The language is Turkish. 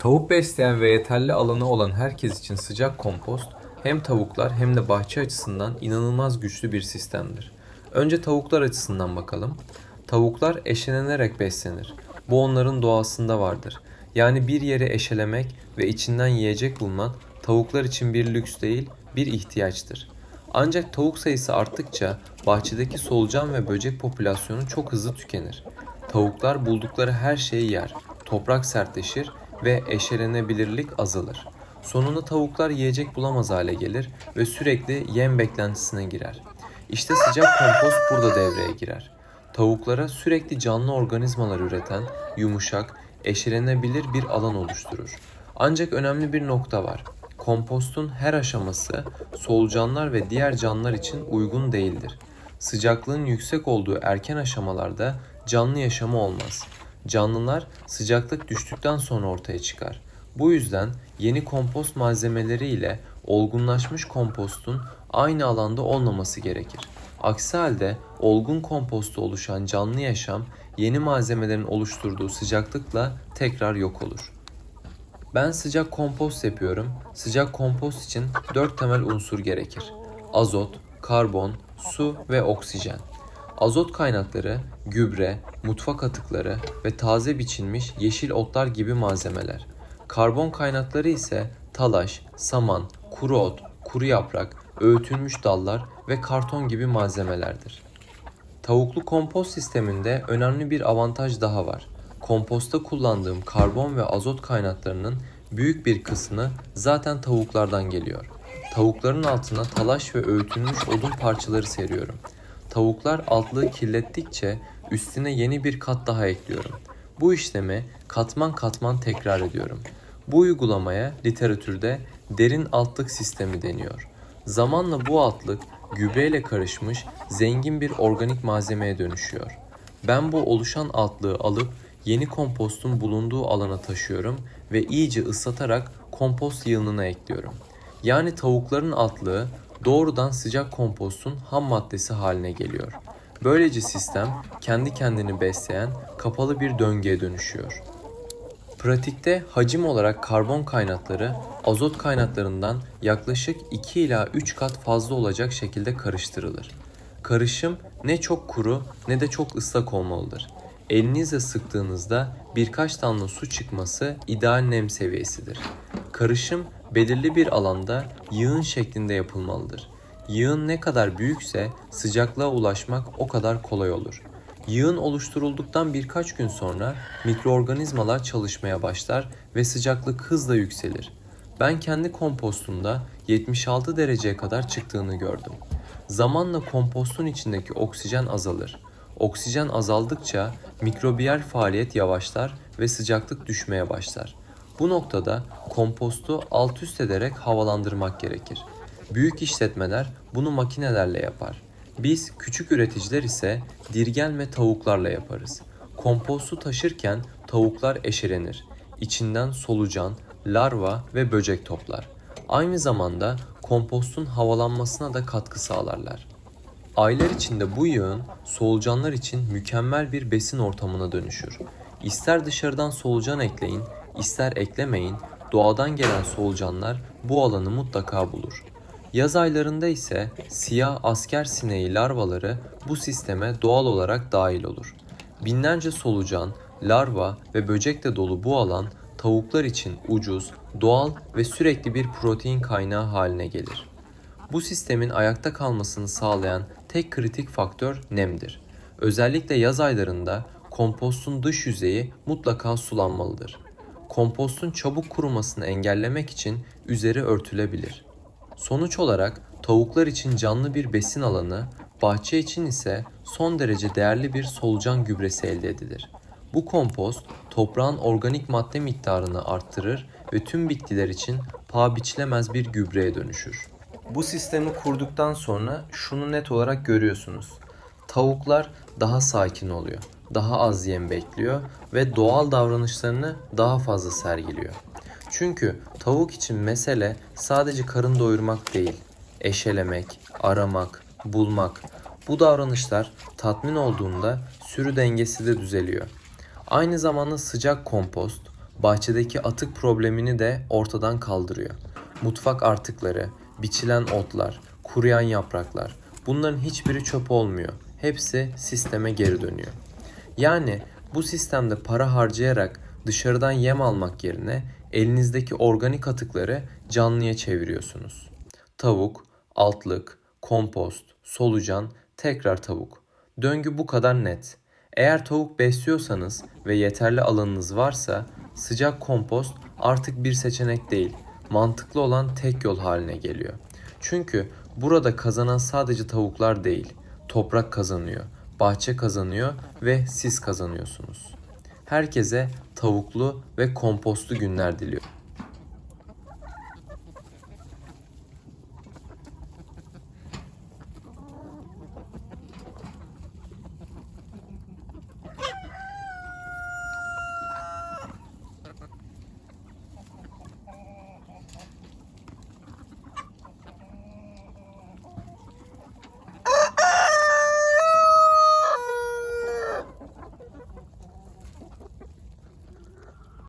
Tavuk besleyen ve yeterli alanı olan herkes için sıcak kompost hem tavuklar hem de bahçe açısından inanılmaz güçlü bir sistemdir. Önce tavuklar açısından bakalım. Tavuklar eşelenerek beslenir. Bu onların doğasında vardır. Yani bir yere eşelemek ve içinden yiyecek bulmak tavuklar için bir lüks değil, bir ihtiyaçtır. Ancak tavuk sayısı arttıkça bahçedeki solucan ve böcek popülasyonu çok hızlı tükenir. Tavuklar buldukları her şeyi yer, toprak sertleşir ve eşelenebilirlik azalır. Sonunda tavuklar yiyecek bulamaz hale gelir ve sürekli yem beklentisine girer. İşte sıcak kompost burada devreye girer. Tavuklara sürekli canlı organizmalar üreten, yumuşak, eşelenebilir bir alan oluşturur. Ancak önemli bir nokta var. Kompostun her aşaması solucanlar ve diğer canlılar için uygun değildir. Sıcaklığın yüksek olduğu erken aşamalarda canlı yaşamı olmaz. Canlılar sıcaklık düştükten sonra ortaya çıkar. Bu yüzden yeni kompost malzemeleri ile olgunlaşmış kompostun aynı alanda olmaması gerekir. Aksi halde olgun komposta oluşan canlı yaşam yeni malzemelerin oluşturduğu sıcaklıkla tekrar yok olur. Ben sıcak kompost yapıyorum. Sıcak kompost için 4 temel unsur gerekir. Azot, karbon, su ve oksijen. Azot kaynakları, gübre, mutfak atıkları ve taze biçilmiş yeşil otlar gibi malzemeler. Karbon kaynakları ise talaş, saman, kuru ot, kuru yaprak, öğütülmüş dallar ve karton gibi malzemelerdir. Tavuklu kompost sisteminde önemli bir avantaj daha var. Komposta kullandığım karbon ve azot kaynaklarının büyük bir kısmı zaten tavuklardan geliyor. Tavukların altına talaş ve öğütülmüş odun parçaları seriyorum. Tavuklar altlığı kirlettikçe üstüne yeni bir kat daha ekliyorum. Bu işlemi katman katman tekrar ediyorum. Bu uygulamaya literatürde derin altlık sistemi deniyor. Zamanla bu altlık gübreyle karışmış zengin bir organik malzemeye dönüşüyor. Ben bu oluşan altlığı alıp yeni kompostun bulunduğu alana taşıyorum ve iyice ıslatarak kompost yığınına ekliyorum. Yani tavukların altlığı doğrudan sıcak kompostun ham maddesi haline geliyor. Böylece sistem kendi kendini besleyen kapalı bir döngüye dönüşüyor. Pratikte hacim olarak karbon kaynakları azot kaynaklarından yaklaşık 2 ila 3 kat fazla olacak şekilde karıştırılır. Karışım ne çok kuru ne de çok ıslak olmalıdır. Elinizle sıktığınızda birkaç damla su çıkması ideal nem seviyesidir. Karışım belirli bir alanda yığın şeklinde yapılmalıdır. Yığın ne kadar büyükse sıcaklığa ulaşmak o kadar kolay olur. Yığın oluşturulduktan birkaç gün sonra mikroorganizmalar çalışmaya başlar ve sıcaklık hızla yükselir. Ben kendi kompostumda 76 dereceye kadar çıktığını gördüm. Zamanla kompostun içindeki oksijen azalır. Oksijen azaldıkça mikrobiyal faaliyet yavaşlar ve sıcaklık düşmeye başlar. Bu noktada kompostu alt üst ederek havalandırmak gerekir. Büyük işletmeler bunu makinelerle yapar. Biz küçük üreticiler ise dirgen ve tavuklarla yaparız. Kompostu taşırken tavuklar eşelenir. İçinden solucan, larva ve böcek toplar. Aynı zamanda kompostun havalanmasına da katkı sağlarlar. Aylar içinde bu yığın solucanlar için mükemmel bir besin ortamına dönüşür. İster dışarıdan solucan ekleyin, ister eklemeyin, doğadan gelen solucanlar bu alanı mutlaka bulur. Yaz aylarında ise siyah asker sineği larvaları bu sisteme doğal olarak dahil olur. Binlerce solucan, larva ve böcekle dolu bu alan tavuklar için ucuz, doğal ve sürekli bir protein kaynağı haline gelir. Bu sistemin ayakta kalmasını sağlayan tek kritik faktör nemdir. Özellikle yaz aylarında kompostun dış yüzeyi mutlaka sulanmalıdır. Kompostun çabuk kurumasını engellemek için üzeri örtülebilir. Sonuç olarak tavuklar için canlı bir besin alanı, bahçe için ise son derece değerli bir solucan gübresi elde edilir. Bu kompost toprağın organik madde miktarını arttırır ve tüm bitkiler için paha biçilemez bir gübreye dönüşür. Bu sistemi kurduktan sonra şunu net olarak görüyorsunuz. Tavuklar daha sakin oluyor, daha az yem bekliyor ve doğal davranışlarını daha fazla sergiliyor. Çünkü tavuk için mesele sadece karın doyurmak değil, eşelemek, aramak, bulmak. Bu davranışlar tatmin olduğunda sürü dengesi de düzeliyor. Aynı zamanda sıcak kompost, bahçedeki atık problemini de ortadan kaldırıyor. Mutfak artıkları, biçilen otlar, kuruyan yapraklar bunların hiçbiri çöp olmuyor. Hepsi sisteme geri dönüyor. Yani bu sistemde para harcayarak dışarıdan yem almak yerine elinizdeki organik atıkları canlıya çeviriyorsunuz. Tavuk, altlık, kompost, solucan, tekrar tavuk. Döngü bu kadar net. Eğer tavuk besliyorsanız ve yeterli alanınız varsa sıcak kompost artık bir seçenek değil, mantıklı olan tek yol haline geliyor. Çünkü burada kazanan sadece tavuklar değil, toprak kazanıyor, bahçe kazanıyor ve siz kazanıyorsunuz. Herkese tavuklu ve kompostlu günler diliyorum.